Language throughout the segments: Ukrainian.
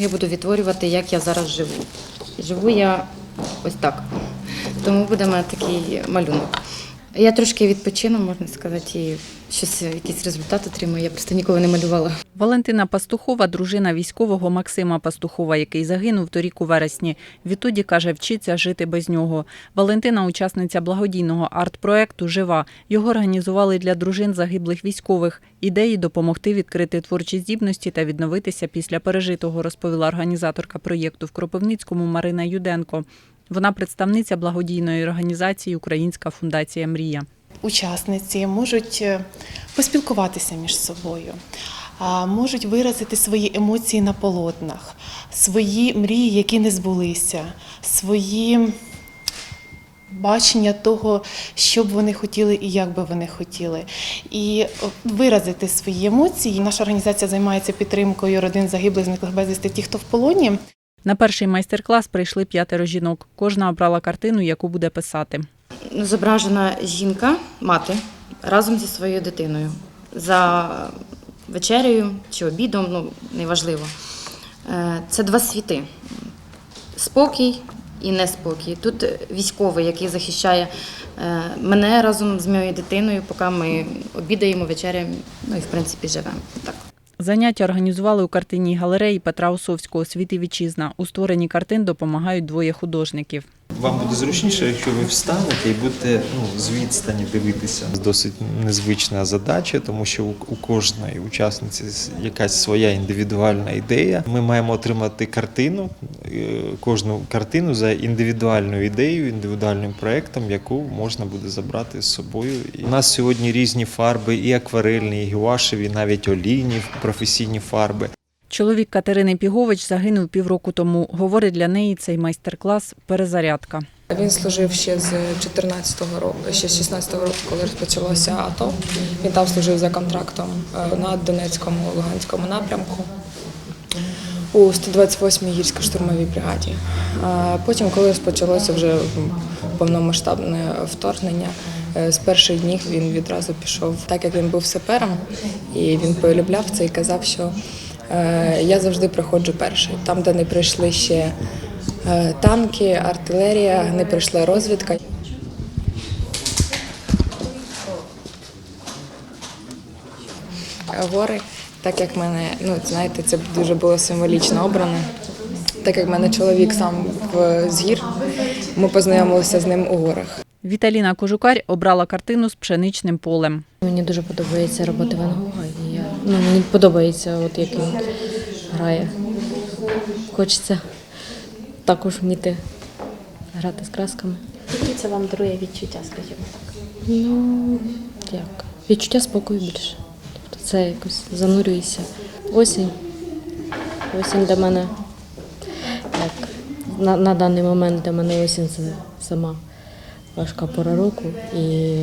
Я буду відтворювати, як я зараз живу. Живу я ось так. Тому буде мене такий малюнок. Я трошки відпочину, можна сказати, і щось, якийсь результат отримую. Я просто ніколи не малювала. Валентина Пастухова, дружина військового Максима Пастухова, який загинув торік у вересні. Відтоді каже, вчиться жити без нього. Валентина, учасниця благодійного арт-проекту Жива. Його організували для дружин загиблих військових. Ідеї допомогти відкрити творчі здібності та відновитися після пережитого, розповіла організаторка проєкту в Кропивницькому Марина Юденко. Вона представниця благодійної організації Українська фундація Мрія. учасниці можуть е, поспілкуватися між собою, можуть виразити свої емоції на полотнах, свої мрії, які не збулися, свої бачення того, що б вони хотіли і як би вони хотіли. І виразити свої емоції. Наша організація займається підтримкою родин загиблих, зниклих безвісти, ті, хто в полоні. На перший майстер-клас прийшли п'ятеро жінок. Кожна обрала картину, яку буде писати. Зображена жінка, мати, разом зі своєю дитиною. За вечерею чи обідом, ну неважливо. Е, Це два світи: спокій і неспокій. Тут військовий, який захищає е, мене разом з моєю дитиною, поки ми обідаємо, вечеряємо, ну і в принципі живемо. Так. Заняття організували у картинній галереї Петра Осовського «Світ вітчизна». У створенні картин допомагають двоє художників. Вам буде зручніше, якщо ви встанете і будете ну, з відстані дивитися. Досить незвична задача, тому що у, кожної учасниці якась своя індивідуальна ідея. Ми маємо отримати картину, е, кожну картину за індивідуальною ідеєю, індивідуальним проєктом, яку можна буде забрати з собою. У нас сьогодні різні фарби, і акварельні, і гуашеві, навіть олійні професійні фарби. Чоловік Катерини Пігович загинув півроку тому. Говорить, для неї цей майстер-клас перезарядка. Він служив ще з 14-го року, ще з 16-го року, коли розпочалося АТО. Він там служив за контрактом е, на Донецькому, Луганському напрямку у 128-й гірсько-штурмовій бригаді. Потім, коли розпочалося вже повномасштабне вторгнення, е, з перших днів він відразу пішов, так як він був сапером, і він полюбляв це і казав, що я завжди приходжу перший. Там, де не прийшли ще е, танки, артилерія, не прийшла розвідка. Гори, так як мене, ну знаєте, це дуже було символічно обрано. Так як мене чоловік сам в з гір, ми познайомилися з ним у горах. Віталіна Кожукар обрала картину з пшеничним полем. Мені дуже подобається робота Ван Гога. І я, ну, мені подобається, от як він грає. Хочеться також вміти грати з красками. Які це вам дарує відчуття, скажімо так? Ну, як? Відчуття спокою більше. Тобто це якось занурюєшся. Осінь. Осінь для мене, як на, на даний момент для мене осінь це сама важка пора року. І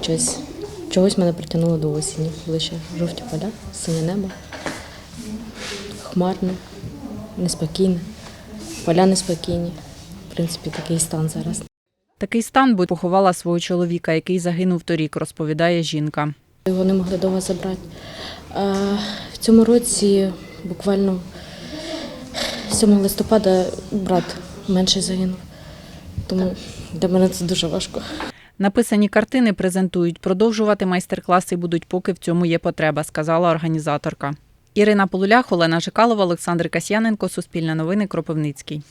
щось, чогось мене притягнуло до осені. Лише жовті поля, синє небо, хмарне, неспокійне, поля неспокійні. В принципі, такий стан зараз. Такий стан бо поховала свого чоловіка, який загинув торік, розповідає жінка. Його не могли довго забрати. А в цьому році, буквально 7 листопада, брат менший загинув. Тому для мене це дуже важко. Написані картини презентують. Продовжувати майстер-класи будуть, поки в цьому є потреба, сказала організаторка. Ірина Полулях, Олена Жикалова, Олександр Касьяненко, Суспільне новини, Кропивницький.